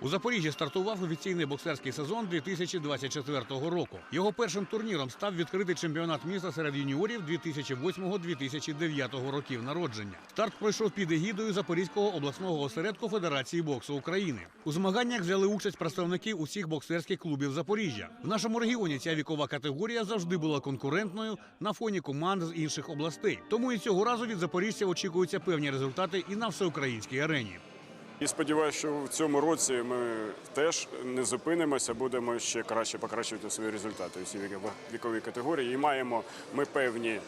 У Запоріжжі стартував офіційний боксерський сезон 2024 року. Його першим турніром став відкритий чемпіонат міста серед юніорів 2008-2009 років народження. Старт пройшов під егідою Запорізького обласного осередку Федерації боксу України. У змаганнях взяли участь представники усіх боксерських клубів Запоріжжя. В нашому регіоні ця вікова категорія завжди була конкурентною на фоні команд з інших областей. Тому і цього разу від запоріжців очікуються певні результати і на всеукраїнській арені. І сподіваюся, що в цьому році ми теж не зупинимося, будемо ще краще покращувати свої результати Усі вікові- категорії. І маємо ми певні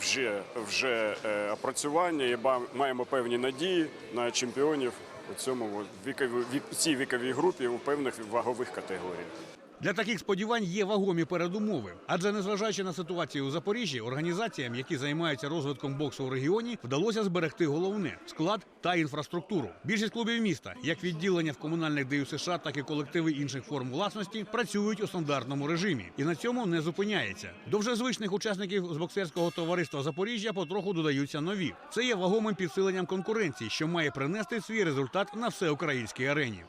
вже, вже е, опрацювання і маємо певні надії на чемпіонів у цьому вікові, цій віковій групі у певних вагових категоріях. Для таких сподівань є вагомі передумови. Адже незважаючи на ситуацію у Запоріжжі, організаціям, які займаються розвитком боксу у регіоні, вдалося зберегти головне склад та інфраструктуру. Більшість клубів міста, як відділення в комунальних ДЮСШ, так і колективи інших форм власності, працюють у стандартному режимі і на цьому не зупиняється. До вже звичних учасників з боксерського товариства Запоріжжя потроху додаються нові. Це є вагомим підсиленням конкуренції, що має принести свій результат на всеукраїнській арені.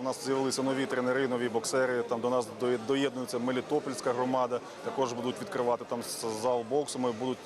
У нас з'явилися нові тренери, нові боксери. Там до нас доєднується Мелітопольська громада. Також будуть відкривати там зал боксу. Ми будуть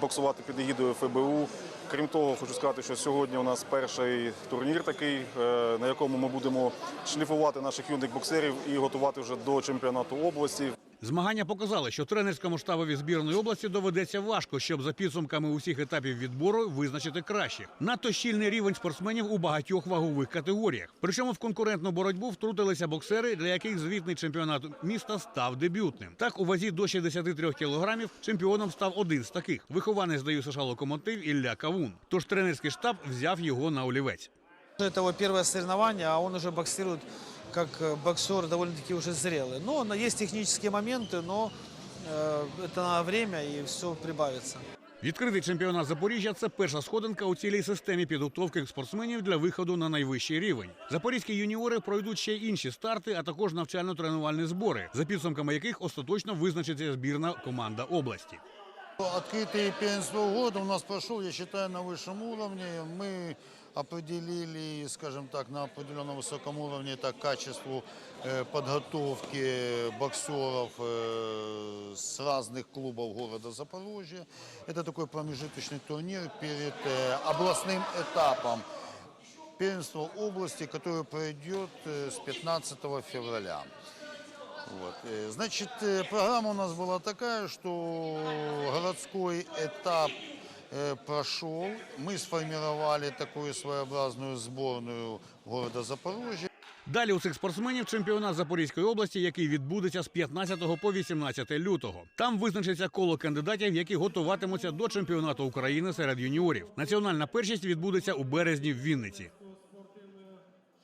боксувати під егідою ФБУ. Крім того, хочу сказати, що сьогодні у нас перший турнір такий, е, на якому ми будемо шліфувати наших юних боксерів і готувати вже до чемпіонату області. Змагання показали, що тренерському штабові збірної області доведеться важко, щоб за підсумками усіх етапів відбору визначити кращих. Надто щільний рівень спортсменів у багатьох вагових категоріях. Причому в конкурентну боротьбу втрутилися боксери, для яких звітний чемпіонат міста став дебютним. Так, у вазі до 63 кілограмів чемпіоном став один з таких вихованець даю США локомотив Ілля Кавун Тож тренерський штаб взяв його на олівець. Это его первое соревнование, а он уже боксирует как э, боксер довольно-таки уже зрелый. Но но есть технические моменты, но э, это на время и все прибавится. Відкритий чемпіонат Запоріжжя це перша сходинка у цілій системі підготовки спортсменів для виходу на найвищий рівень. Запорізькі юніори пройдуть ще й інші старти, а також навчально-тренувальні збори, за підсумками яких остаточно визначиться збірна команда області. Открытый первенство года у нас прошел, я считаю, на высшем уровне. Мы определили, скажем так, на определенном высоком уровне это качеству э, подготовки боксеров э, с разных клубов города Запорожья. Это такой промежуточный турнир перед э, областным этапом первенства области, который пройдет э, с 15 февраля. Вот. э, Значит, э, программа у нас была такая, что городской этап э, прошел. Мы сформировали такую своеобразную сборную города Запорожья. Далі у цих спортсменів чемпіонат Запорізької області, який відбудеться з 15 по 18 лютого. Там визначиться коло кандидатів, які готуватимуться до чемпіонату України серед юніорів. Національна першість відбудеться у березні в Вінниці.